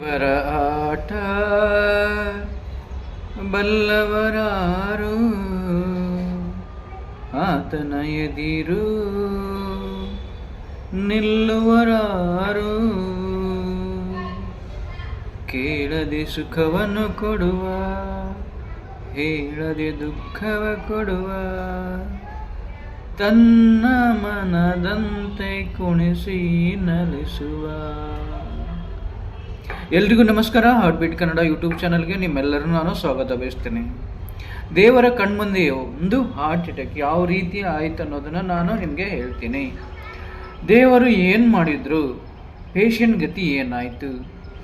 ವರ ಆಟ ಬಲ್ಲವರಾರು ಆತನ ಎದಿರು ನಿಲ್ಲುವರಾರು ಕೇಳದೆ ಸುಖವನ್ನು ಕೊಡುವ ಹೇಳದೆ ದುಃಖವ ಕೊಡುವ ತನ್ನ ಮನದಂತೆ ಕುಣಿಸಿ ನಲಿಸುವ ಎಲ್ರಿಗೂ ನಮಸ್ಕಾರ. ಹಾರ್ಟ್ ಬೀಟ್ ಕನ್ನಡ ಯೂಟ್ಯೂಬ್ ಚಾನಲ್ಗೆ ನಿಮ್ಮೆಲ್ಲರೂ ನಾನು ಸ್ವಾಗತ ಬಯಸ್ತೇನೆ. ದೇವರ ಕಣ್ಮುಂದೆ ಒಂದು ಹಾರ್ಟ್ ಅಟ್ಯಾಕ್ ಯಾವ ರೀತಿ ಆಯಿತು ಅನ್ನೋದನ್ನು ನಾನು ನಿಮಗೆ ಹೇಳ್ತೀನಿ. ದೇವರು ಏನು ಮಾಡಿದ್ರು? ಪೇಷಂಟ್ ಗತಿ ಏನಾಯಿತು?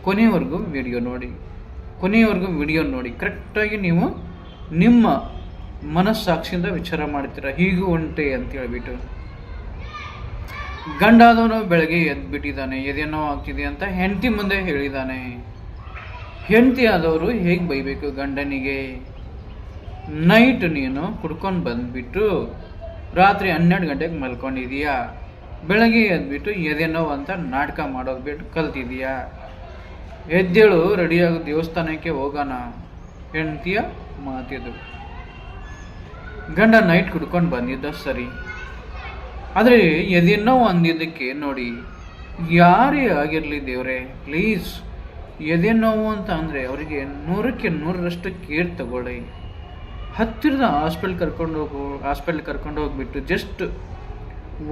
ಕೊನೆಯವರೆಗೂ ವಿಡಿಯೋ ನೋಡಿ. ಕೊನೆಯವರೆಗೂ ವಿಡಿಯೋ ನೋಡಿ. ಕರೆಕ್ಟಾಗಿ ನೀವು ನಿಮ್ಮ ಮನಸ್ಸಾಕ್ಷಿಯಿಂದ ವಿಚಾರ ಮಾಡ್ತೀರಾ? ಹೀಗೂ ಉಂಟೆ ಅಂತ ಹೇಳ್ಬಿಟ್ಟು. ಗಂಡಾದವನು ಬೆಳಗ್ಗೆ ಎದ್ಬಿಟ್ಟಿದ್ದಾನೆ ಎದೇನೋ ಆಗ್ತಿದೆ ಅಂತ ಹೆಂಡತಿ ಮುಂದೆ ಹೇಳಿದ್ದಾನೆ. ಹೆಂಡತಿ ಆದವರು ಹೇಗೆ ಬೈಬೇಕು ಗಂಡನಿಗೆ? ನೈಟ್ ನೀನು ಕುಡ್ಕೊಂಡು ಬಂದುಬಿಟ್ಟು ರಾತ್ರಿ ಹನ್ನೆರಡು ಗಂಟೆಗೆ ಮಲ್ಕೊಂಡಿದೀಯಾ? ಬೆಳಗ್ಗೆ ಎದ್ಬಿಟ್ಟು ಎದೇನೋ ಅಂತ ನಾಟಕ ಮಾಡೋದು ಬಿಟ್ಟು ಕಲ್ತಿದೀಯಾ? ಎದ್ದೇಳು, ರೆಡಿಯಾಗಿ ದೇವಸ್ಥಾನಕ್ಕೆ ಹೋಗೋಣ, ಹೆಂಡತಿಯ ಮಾತಿದು. ಗಂಡ ನೈಟ್ ಕುಡ್ಕೊಂಡು ಬಂದಿದ್ದ ಸರಿ. ಆದರೆ ಒಂದು ಇದಕ್ಕೆ ನೋಡಿ, ಯಾರೇ ಆಗಿರಲಿ ದೇವರೇ ಪ್ಲೀಸ್ ಎದೆ ನೋವು ಅಂತ ಅಂದರೆ ಅವರಿಗೆ ನೂರಕ್ಕೆ ನೂರರಷ್ಟು ಕೇರ್ ತಗೊಳ್ಳಿ. ಹತ್ತಿರದ ಹಾಸ್ಪಿಟಲ್ ಕರ್ಕೊಂಡು ಹೋಗು ಹಾಸ್ಪಿಟಲ್ ಕರ್ಕೊಂಡು ಹೋಗ್ಬಿಟ್ಟು ಜಸ್ಟ್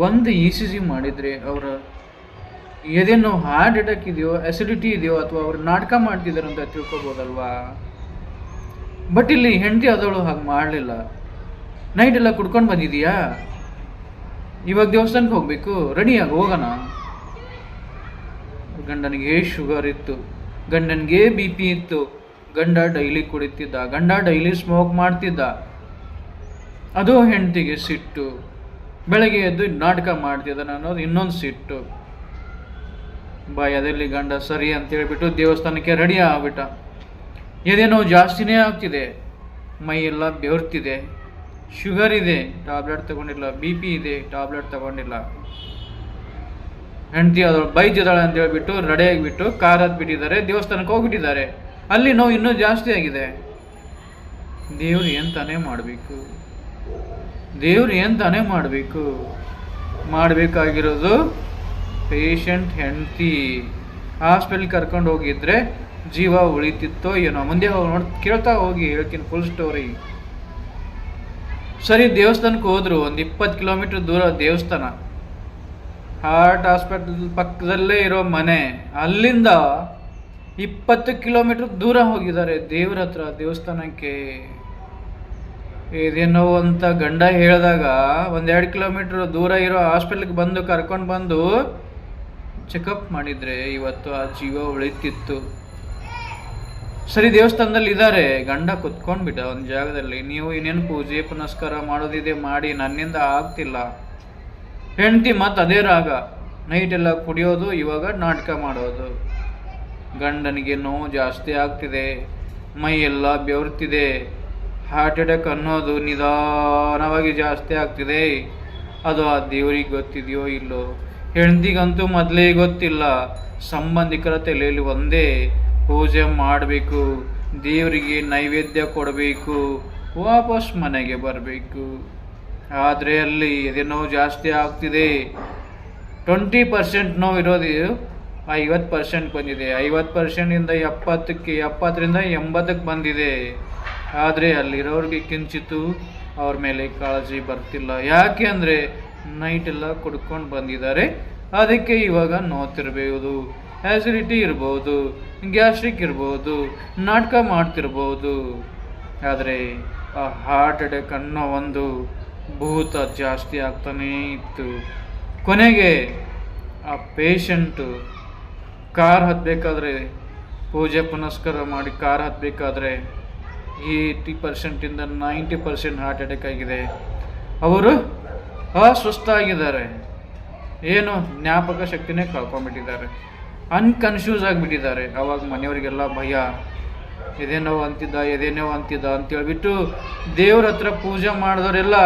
ಒಂದು ಇ ಸಿ ಜಿ ಮಾಡಿದರೆ ಅವರ ಎದೆನೋ ಹಾರ್ಟ್ ಅಟ್ಯಾಕ್ ಇದೆಯೋ ಅಸಿಡಿಟಿ ಇದೆಯೋ ಅಥವಾ ಅವರು ನಾಟಕ ಮಾಡ್ತಿದ್ದಾರೆ ಅಂತ ತಿಳ್ಕೊಬೋದಲ್ವಾ? ಬಟ್ ಇಲ್ಲಿ ಹೆಂಡತಿ ಆದವಳು ಹಾಗೆ ಮಾಡಲಿಲ್ಲ. ನೈಟ್ ಎಲ್ಲ ಕುಡ್ಕೊಂಡು ಬಂದಿದೀಯಾ? ಇವಾಗ ದೇವಸ್ಥಾನಕ್ಕೆ ಹೋಗಬೇಕು. ರೆಡಿಯಾಗಿ ಹೋಗೋಣ. ಗಂಡನಿಗೆ ಶುಗರ್ ಇತ್ತು. ಗಂಡನಿಗೆ ಬಿ ಪಿ ಇತ್ತು. ಗಂಡ ಡೈಲಿ ಕುಡಿತಿದ್ದ. ಗಂಡ ಡೈಲಿ ಸ್ಮೋಕ್ ಮಾಡ್ತಿದ್ದ. ಅದು ಹೆಂಡತಿಗೆ ಸಿಟ್ಟು. ಬೆಳಗ್ಗೆ ಎದ್ದು ನಾಟಕ ಮಾಡ್ತಿದ್ದಾನೆ ಅನ್ನೋದು ಇನ್ನೊಂದು ಸಿಟ್ಟು. ಬಾಯದಲ್ಲಿ ಗಂಡ? ಸರಿ ಅಂತ ಹೇಳಿಬಿಟ್ಟು ದೇವಸ್ಥಾನಕ್ಕೆ ರೆಡಿ ಆಗ್ಬಿಟ್ಟ. ಎದೇನೋ ಜಾಸ್ತಿನೇ ಆಗ್ತಿದೆ. ಮೈ ಎಲ್ಲ ಬೆವರ್ತಿದೆ. ಶುಗರ್ ಇದೆ, ಟ್ಯಾಬ್ಲೆಟ್ ತಗೊಂಡಿಲ್ಲ, ಬಿ ಪಿ ಇದೆ, ಟ್ಯಾಬ್ಲೆಟ್ ತಗೊಂಡಿಲ್ಲ. ಹೆಂಡತಿ ಅದಳು ಬೈದಿದ್ದಾಳೆ ಅಂತ ಹೇಳ್ಬಿಟ್ಟು ರೆಡಿ ಆಗಿಬಿಟ್ಟು ಕಾರ್ ಹತ್ಬಿಟ್ಟಿದ್ದಾರೆ ದೇವಸ್ಥಾನಕ್ಕೆ ಹೋಗ್ಬಿಟ್ಟಿದ್ದಾರೆ. ಅಲ್ಲಿ ನೋವು ಇನ್ನೂ ಜಾಸ್ತಿ ಆಗಿದೆ. ದೇವ್ರು ಏನ್ ಮಾಡಬೇಕು? ದೇವ್ರು ಏನ್ ಮಾಡಬೇಕು? ಮಾಡಬೇಕಾಗಿರೋದು ಪೇಷಂಟ್ ಹೆಂಡತಿ. ಹಾಸ್ಪಿಟಲ್ ಕರ್ಕೊಂಡು ಹೋಗಿದ್ರೆ ಜೀವ ಉಳಿತಿತ್ತೋ ಏನೋ? ಮುಂದೆ ಹೋಗಿ ನೋಡಿ ಕೇಳ್ತಾ ಹೋಗಿ, ಹೇಳ್ತೀನಿ ಫುಲ್ ಸ್ಟೋರಿ ಸರಿ, ದೇವಸ್ಥಾನಕ್ಕೆ ಹೋದ್ರು. ಒಂದು ಇಪ್ಪತ್ತು ಕಿಲೋಮೀಟರ್ ದೂರ ದೇವಸ್ಥಾನ. ಹಾರ್ಟ್ ಹಾಸ್ಪಿಟಲ್ ಪಕ್ಕದಲ್ಲೇ ಇರೋ ಮನೆ. ಅಲ್ಲಿಂದ ಇಪ್ಪತ್ತು ಕಿಲೋಮೀಟರ್ ದೂರ ಹೋಗಿದ್ದಾರೆ ದೇವ್ರ ಹತ್ರ, ದೇವಸ್ಥಾನಕ್ಕೆ. ಇದೇನೋ ಅಂತ ಗಂಡ ಹೇಳಿದಾಗ, ಒಂದೆರಡು ಕಿಲೋಮೀಟರ್ ದೂರ ಇರೋ ಹಾಸ್ಪಿಟ್ಲಿಗೆ ಬಂದು ಕರ್ಕೊಂಡು ಬಂದು ಚೆಕಪ್ ಮಾಡಿದರೆ ಇವತ್ತು ಆ ಜೀವ ಉಳಿತಿತ್ತು. ಸರಿ ದೇವಸ್ಥಾನದಲ್ಲಿ ಇದ್ದಾರೆ ಗಂಡ ಕುತ್ಕೊಂಡ್ಬಿಟ್ಟ ಒಂದು ಜಾಗದಲ್ಲಿ. ನೀವು ಇನ್ನೇನು ಪೂಜೆ, ಪುನಸ್ಕಾರ ಮಾಡೋದಿದೆ ಮಾಡಿ, ನನ್ನಿಂದ ಆಗ್ತಿಲ್ಲ. ಹೆಂಡತಿ ಮತ್ತು ಅದೇ ರಾಗ. ನೈಟ್ ಎಲ್ಲ ಕುಡಿಯೋದು, ಇವಾಗ ನಾಟಕ ಮಾಡೋದು. ಗಂಡನಿಗೆ ನೋವು ಜಾಸ್ತಿ ಆಗ್ತಿದೆ. ಮೈ ಎಲ್ಲ ಬೆವರ್ತಿದೆ. ಹಾರ್ಟ್ ಅಟ್ಯಾಕ್ ಅನ್ನೋದು ನಿಧಾನವಾಗಿ ಜಾಸ್ತಿ ಆಗ್ತಿದೆ. ಅದು ಆ ದೇವರಿಗೆ ಗೊತ್ತಿದೆಯೋ ಇಲ್ಲೋ? ಹೆಂಡತಿಗಂತೂ ಮೊದಲೇ ಗೊತ್ತಿಲ್ಲ. ಸಂಬಂಧಿಕರ ತಲೆಯಲ್ಲಿ ಒಂದೇ ಪೂಜೆ ಮಾಡಬೇಕು, ದೇವರಿಗೆ ನೈವೇದ್ಯ ಕೊಡಬೇಕು, ವಾಪಸ್ ಮನೆಗೆ ಬರಬೇಕು. ಆದರೆ ಅಲ್ಲಿ ಎದೆ ನೋವು ಜಾಸ್ತಿ ಆಗ್ತಿದೆ. ಟ್ವೆಂಟಿ ಪರ್ಸೆಂಟ್ ನೋವು ಇರೋದು ಐವತ್ತು ಪರ್ಸೆಂಟ್ ಬಂದಿದೆ. ಐವತ್ತು ಪರ್ಸೆಂಟಿಂದ ಎಪ್ಪತ್ತಕ್ಕೆ, ಎಪ್ಪತ್ತರಿಂದ ಎಂಬತ್ತಕ್ಕೆ ಬಂದಿದೆ. ಆದರೆ ಅಲ್ಲಿರೋರಿಗೆ ಕಿಂಚಿತ್ತು ಅವ್ರ ಮೇಲೆ ಕಾಳಜಿ ಬರ್ತಿಲ್ಲ. ಯಾಕೆ ಅಂದರೆ ನೈಟೆಲ್ಲ ಕುಡ್ಕೊಂಡು ಬಂದಿದ್ದಾರೆ. ಅದಕ್ಕೆ ಇವಾಗ ನೋತಿರ್ಬೋದು ಆ್ಯಸಿಡಿಟಿ ಇರ್ಬೋದು ಗ್ಯಾಸ್ಟ್ರಿಕ್ ಇರ್ಬೋದು, ನಾಟಕ ಮಾಡ್ತಿರ್ಬೋದು. ಆದರೆ ಆ ಹಾರ್ಟ್ ಅಟ್ಯಾಕ್ ಅನ್ನೋ ಒಂದು ಭೂತ ಜಾಸ್ತಿ ಆಗ್ತಾನೇ ಇತ್ತು. ಕೊನೆಗೆ ಆ ಪೇಷಂಟು ಕಾರ್ ಹತ್ತಬೇಕಾದ್ರೆ ಪೂಜೆ ಪುನಸ್ಕಾರ ಮಾಡಿ ಕಾರ್ ಹತ್ತಬೇಕಾದ್ರೆ ಏಯ್ಟಿ ಪರ್ಸೆಂಟಿಂದ ನೈಂಟಿ ಪರ್ಸೆಂಟ್ ಹಾರ್ಟ್ ಅಟ್ಯಾಕ್ ಆಗಿದೆ. ಅವರು ಅಸ್ವಸ್ಥ ಆಗಿದ್ದಾರೆ ಏನು ಜ್ಞಾಪಕ ಶಕ್ತಿನೇ ಕಳ್ಕೊಂಡ್ಬಿಟ್ಟಿದ್ದಾರೆ ಅನ್ಕನ್ಫ್ಯೂಸ್ ಆಗಿಬಿಟ್ಟಿದ್ದಾರೆ. ಅವಾಗ ಮನೆಯವರಿಗೆಲ್ಲ ಭಯ ಎದೇನೋ ಅಂತಿದ್ದ ಎದೇನೋ ಅಂತಿದ್ದ ಅಂತೇಳ್ಬಿಟ್ಟು ದೇವ್ರ ಹತ್ರ ಪೂಜೆ ಮಾಡಿದವರೆಲ್ಲ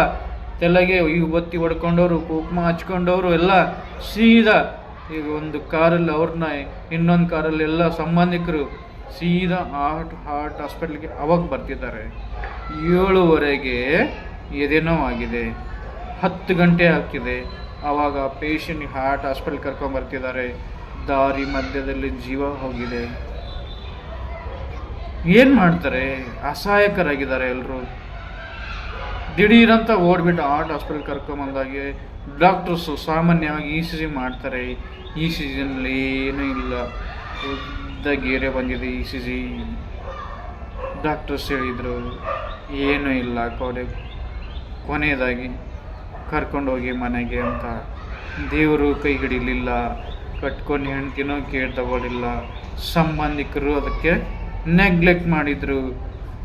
ತೆಲಗೆ ಈ ಬತ್ತಿ ಹೊಡ್ಕೊಂಡವರು, ಕುಂಕುಮ ಹಚ್ಕೊಂಡವರು ಎಲ್ಲ ಸೀದಾ ಈಗ ಒಂದು ಕಾರಲ್ಲಿ ಅವ್ರನ್ನ, ಇನ್ನೊಂದು ಕಾರಲ್ಲಿ ಎಲ್ಲ ಸಂಬಂಧಿಕರು ಸೀದಾ ಹಾರ್ಟ್ ಹಾರ್ಟ್ ಹಾಸ್ಪಿಟ್ಲಿಗೆ ಅವಾಗ ಬರ್ತಿದ್ದಾರೆ. ಏಳುವರೆಗೆ ಎದೇನೋ ಆಗಿದೆ. ಹತ್ತು ಗಂಟೆ ಆಗ್ತಿದೆ. ಆವಾಗ ಪೇಷಂಟ್ ಹಾರ್ಟ್ ಹಾಸ್ಪಿಟ್ಲ್ ಕರ್ಕೊಂಡ್ ಬರ್ತಿದ್ದಾರೆ. ದಾರಿ ಮಧ್ಯದಲ್ಲಿ ಜೀವ ಹೋಗಿದೆ. ಏನು ಮಾಡ್ತಾರೆ? ಅಸಹಾಯಕರಾಗಿದ್ದಾರೆ ಎಲ್ಲರೂ ದಿಢೀರಂತ ಓಡ್ಬಿಟ್ಟು ಹಾರ್ಟ್ ಹಾಸ್ಪಿಟಲ್ ಕರ್ಕೊಂಬಂದಾಗೆ ಡಾಕ್ಟರ್ಸು ಸಾಮಾನ್ಯವಾಗಿ ಇ ಸಿ ಜಿ ಮಾಡ್ತಾರೆ. ಈ ಸಿ ಜಿನಲ್ಲಿ ಏನೂ ಇಲ್ಲ. ಉದ್ದ ಗೇರೆ ಬಂದಿದೆ ಇ ಸಿ ಜಿ ಡಾಕ್ಟರ್ಸ್ ಹೇಳಿದರು, ಏನೂ ಇಲ್ಲ ಕೊನೆ ಕೊನೆಯದಾಗಿ ಕರ್ಕೊಂಡೋಗಿ ಮನೆಗೆ ಅಂತ. ದೇವರು ಕೈ ಹಿಡಿಲಿಲ್ಲ. ಕಟ್ಕೊಂಡು ಹೆಣ್ತಿನೋ ಕೇರ್ ತಗೊಳ್ಳಿಲ್ಲ. ಸಂಬಂಧಿಕರು ಅದಕ್ಕೆ ನೆಗ್ಲೆಕ್ಟ್ ಮಾಡಿದ್ರು.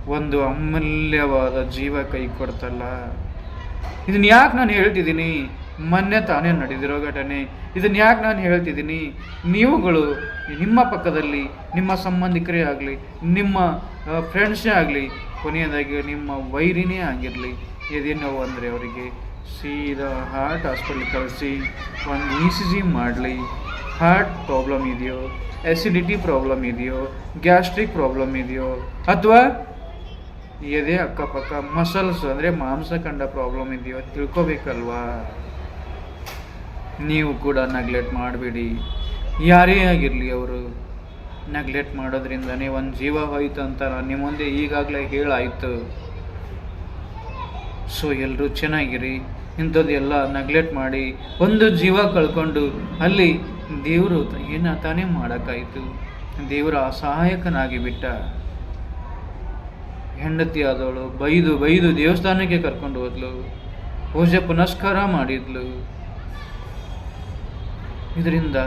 ಒಂದು ಅಮೂಲ್ಯವಾದ ಜೀವ ಕೈ ಕೊಡ್ತಲ್ಲ. ಇದನ್ನ ಯಾಕೆ ನಾನು ಹೇಳ್ತಿದ್ದೀನಿ? ಮೊನ್ನೆ ತಾನೇ ನಡೆದಿರೋ ಘಟನೆ. ಇದನ್ನ ಯಾಕೆ ನಾನು ಹೇಳ್ತಿದ್ದೀನಿ? ನೀವುಗಳು ನಿಮ್ಮ ಪಕ್ಕದಲ್ಲಿ, ನಿಮ್ಮ ಸಂಬಂಧಿಕರೇ ಆಗಲಿ, ನಿಮ್ಮ ಫ್ರೆಂಡ್ಸೇ ಆಗಲಿ, ಕೊನೆಯದಾಗಿ ನಿಮ್ಮ ವೈರಿನೇ ಆಗಿರಲಿ. ಎದೇನೋ ಅಂದರೆ ಅವರಿಗೆ ಸೀದಾ ಹಾರ್ಟ್ ಹಾಸ್ಪಿಟ್ಲ್ ಕಳಿಸಿ, ಒಂದು ಇ ಸಿ ಜಿ ಮಾಡಲಿ. ಹಾರ್ಟ್ ಪ್ರಾಬ್ಲಮ್ ಇದೆಯೋ ಎಸಿಡಿಟಿ ಪ್ರಾಬ್ಲಮ್ ಇದೆಯೋ ಗ್ಯಾಸ್ಟ್ರಿಕ್ ಪ್ರಾಬ್ಲಮ್ ಇದೆಯೋ ಅಥವಾ ಎದೆ ಅಕ್ಕಪಕ್ಕ ಮಸಲ್ಸ್ ಅಂದರೆ ಮಾಂಸಖಂಡ ಪ್ರಾಬ್ಲಮ್ ಇದೆಯೋ ತಿಳ್ಕೊಬೇಕಲ್ವಾ? ನೀವು ಕೂಡ ನೆಗ್ಲೆಕ್ಟ್ ಮಾಡಬೇಡಿ. ಯಾರೇ ಆಗಿರಲಿ ಅವರು ನೆಗ್ಲೆಕ್ಟ್ ಮಾಡೋದ್ರಿಂದನೇ ಒಂದು ಜೀವ ಹೋಯ್ತು ಅಂತ ನಿಮ್ಮ ಮುಂದೆ ಈಗಾಗಲೇ ಹೇಳಾಯಿತು. ಸೊ ಎಲ್ಲರೂ ಚೆನ್ನಾಗಿರಿ, ಇಂಥದ್ದೆಲ್ಲ ನೆಗ್ಲೆಕ್ಟ್ ಮಾಡಿ, ಒಂದು ಜೀವ ಕಳ್ಕೊಂಡು ಅಲ್ಲಿ ದೇವರು ಏನ ತಾನೇ ಮಾಡೋಕ್ಕಾಯಿತು ದೇವರ ಅಸಹಾಯಕನಾಗಿ ಬಿಟ್ಟ ಹೆಂಡತಿ ಆದವಳು, ಬೈದು ಬೈದು ದೇವಸ್ಥಾನಕ್ಕೆ ಕರ್ಕೊಂಡು ಹೋದ್ಲು ಪೂಜೆ ಪುನಸ್ಕಾರ ಮಾಡಿದ್ಲು. ಇದರಿಂದ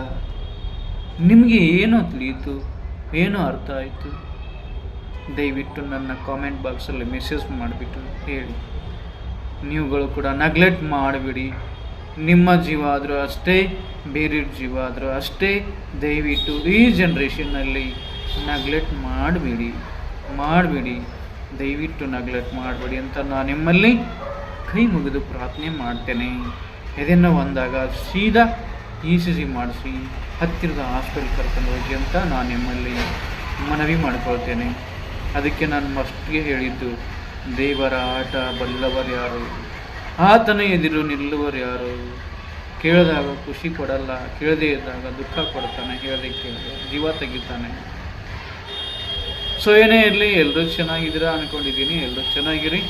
ನಿಮಗೆ ಏನು ತಿಳಿಯಿತು, ಏನೋ ಅರ್ಥ ಆಯಿತು? ದಯವಿಟ್ಟು ನನ್ನ ಕಾಮೆಂಟ್ ಬಾಕ್ಸಲ್ಲಿ ಮೆಸೇಜ್ ಮಾಡಿಬಿಟ್ಟು ಹೇಳಿ. ನೀವುಗಳು ಕೂಡ ನೆಗ್ಲೆಕ್ಟ್ ಮಾಡಬೇಡಿ. ನಿಮ್ಮ ಜೀವ ಆದರೂ ಅಷ್ಟೇ ಬೇರೆ ಜೀವ ಆದರೂ ಅಷ್ಟೇ, ದಯವಿಟ್ಟು ಈ ಜನ್ರೇಷನ್ನಲ್ಲಿ ನೆಗ್ಲೆಕ್ಟ್ ಮಾಡಬೇಡಿ ಮಾಡಬೇಡಿ, ದಯವಿಟ್ಟು ನೆಗ್ಲೆಕ್ಟ್ ಮಾಡಬೇಡಿ ಅಂತ ನಾನು ನಿಮ್ಮಲ್ಲಿ ಕೈ ಮುಗಿದು ಪ್ರಾರ್ಥನೆ ಮಾಡ್ತೇನೆ. ಇದನ್ನು ಬಂದಾಗ ಸೀದಾ ಇ ಸಿ ಸಿ ಮಾಡಿಸಿ ಹತ್ತಿರದ ಹಾಸ್ಪಿಟಲ್ ಕರ್ಕೊಂಡು ಹೋಗಿ ಅಂತ ನಾನು ನಿಮ್ಮಲ್ಲಿ ಮನವಿ ಮಾಡಿಕೊಳ್ತೇನೆ. ಅದಕ್ಕೆ ನಾನು ಮಸ್ಟ್ಗೆ ಹೇಳಿದ್ದು, ದೇವರ ಆಟ ಬಲ್ಲವರು ಯಾರು? ಆತನ ಎದುರು ನಿಲ್ಲುವರು ಯಾರು? ಕೇಳಿದಾಗ ಖುಷಿ ಕೊಡಲ್ಲ, ಕೇಳದೇ ಇದ್ದಾಗ ದುಃಖ ಕೊಡ್ತಾನೆ, ಹೇಳದೆ ಕೇಳಿದೆ ಜೀವ ತೆಗಿತಾನೆ. ಸೊ ಏನೇ ಇರಲಿ ಎಲ್ಲರೂ ಚೆನ್ನಾಗಿದ್ದೀರಾ ಅಂದ್ಕೊಂಡಿದ್ದೀನಿ ಎಲ್ಲರೂ ಚೆನ್ನಾಗಿರಿ.